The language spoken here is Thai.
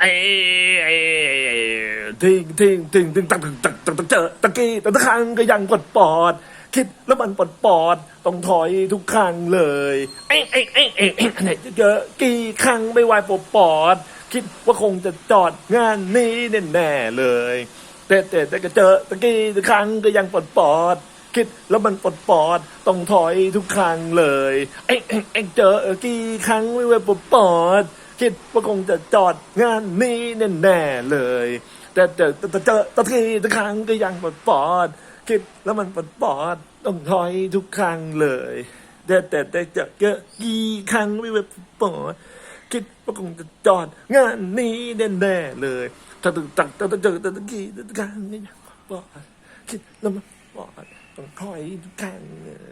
ไอ้ไอ้ทิ้งทิ้งทิ้งทิ้งตักตักตักตักเจอตะกี้ต่ตะครั้งก็ยังปวดปอด คิดแล้วมันปวดปอดต้องถอยทุกครั้งเลยไอ้ไอ้ไอ้ไอ้ไอ้ไหนเจอกี่ครั้งไม่ไหวปวดปอด คิดว่าคงจะจอดงานนี้แน่ๆเลยแต่แต่แต่ก็เจอตะกี้ตะครั้งก็ยังปวดปอดคิดแล้วมันปวดปอดต้องถอยทุกครั้งเลยไอ้ไอ้ไอ้เจอกี่ครั้งไม่ไหวปวดปอด คิดว่าคงจะจอดงานนี้แน่ๆเลย แต่แต่แต่เจอตะกี้ตะครั้งก็ยังปวดปอด คิดแล้วมันปวดปอดต้องถอยทุกครั้งเลยแต่แต่แต่เจอเจอกี่ครั้งไม่ไหวปวดปอดคิดว่าคงจะจอดงานนี้แน่ๆเลยถ้าตึกตักถ้าเจอตะกี้ตะครั้งก็ยังปวดปอดคิดแล้วมันปวดต้องถอยทุกครั้งเลย